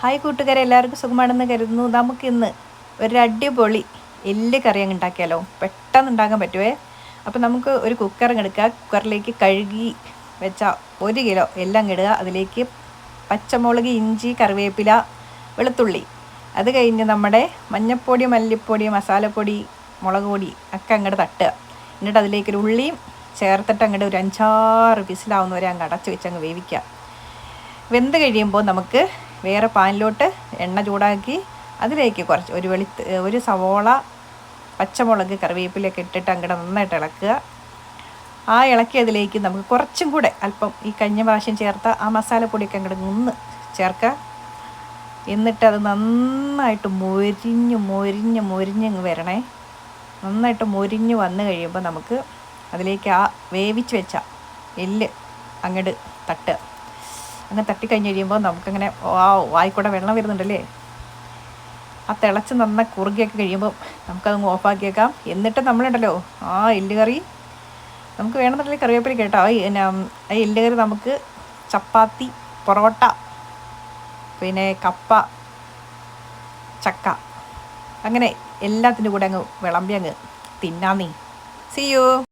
Hi കൂട്ടുകാരെ എല്ലാവർക്കും സുഖമാണെന്ന് കരുതുന്നു. നമുക്കിന്ന് ഒരു അടിപൊളി എല്ല് കറി അങ്ങ് ഉണ്ടാക്കിയാലോ? പെട്ടെന്ന് ഉണ്ടാക്കാൻ പറ്റുമേ അപ്പോൾ നമുക്ക് ഒരു കുക്കർ അങ്ങ് എടുക്കുക. കുക്കറിലേക്ക് കഴുകി വെച്ച ഒരു കിലോ എല്ലാം ഇടുക. അതിലേക്ക് പച്ചമുളക് ഇഞ്ചി കറിവേപ്പില വെളുത്തുള്ളി. അത് കഴിഞ്ഞ് നമ്മുടെ മഞ്ഞപ്പൊടി മല്ലിപ്പൊടി മസാലപ്പൊടി മുളക് പൊടി ഒക്കെ അങ്ങോട്ട് തട്ടുക. എന്നിട്ട് അതിലേക്ക് ഒരു ഉള്ളിയും ചേർത്തിട്ട് അങ്ങോട്ട് ഒരു അഞ്ചാറ് വിസിലാവുന്നവരെ അങ്ങ് അടച്ച് വെച്ച് അങ്ങ് വേവിക്കുക. വെന്ത് കഴിയുമ്പോൾ നമുക്ക് വേറെ പാനിലോട്ട് എണ്ണ ചൂടാക്കി അതിലേക്ക് കുറച്ച് ഒരു വെളി ഒരു സവോള പച്ചമുളക് കറിവേപ്പിലൊക്കെ ഇട്ടിട്ട് അങ്ങോട്ട് നന്നായിട്ട് ഇളക്കുക. ആ ഇളക്കിയതിലേക്ക് നമുക്ക് കുറച്ചും കൂടെ അല്പം ഈ കഴിഞ്ഞ പ്രാവശ്യം ചേർത്ത ആ മസാലപ്പൊടിയൊക്കെ അങ്ങോട്ട് നിന്ന് ചേർക്കുക. എന്നിട്ട് അത് നന്നായിട്ട് മൊരിഞ്ഞ് മൊരിഞ്ഞ് മൊരിഞ്ഞങ്ങ് വരണേ. നന്നായിട്ട് മൊരിഞ്ഞ് വന്നു കഴിയുമ്പോൾ നമുക്ക് അതിലേക്ക് ആ വേവിച്ച് വെച്ച എല്ല് അങ്ങോട്ട് തട്ടുക. അങ്ങനെ തട്ടിക്കഴിഞ്ഞ് കഴിയുമ്പോൾ നമുക്കങ്ങനെ ആ വായിക്കൂടെ വെള്ളം വരുന്നുണ്ടല്ലേ? ആ തിളച്ച് നന്ന കുറുകിയൊക്കെ കഴിയുമ്പോൾ നമുക്കതങ്ങ് ഓഫാക്കിയേക്കാം. എന്നിട്ട് നമ്മളുണ്ടല്ലോ ആ എല്ല് കറി നമുക്ക് വേണമെന്നുണ്ടെങ്കിൽ കറിവേപ്പില കേട്ടോ പിന്നെ ആ എല്ല് കറി നമുക്ക് ചപ്പാത്തി പൊറോട്ട പിന്നെ കപ്പ ചക്ക. അങ്ങനെ എല്ലാത്തിന്റെ കൂടെ അങ്ങ് വിളമ്പി അങ്ങ് തിന്നാന്നീ സിയോ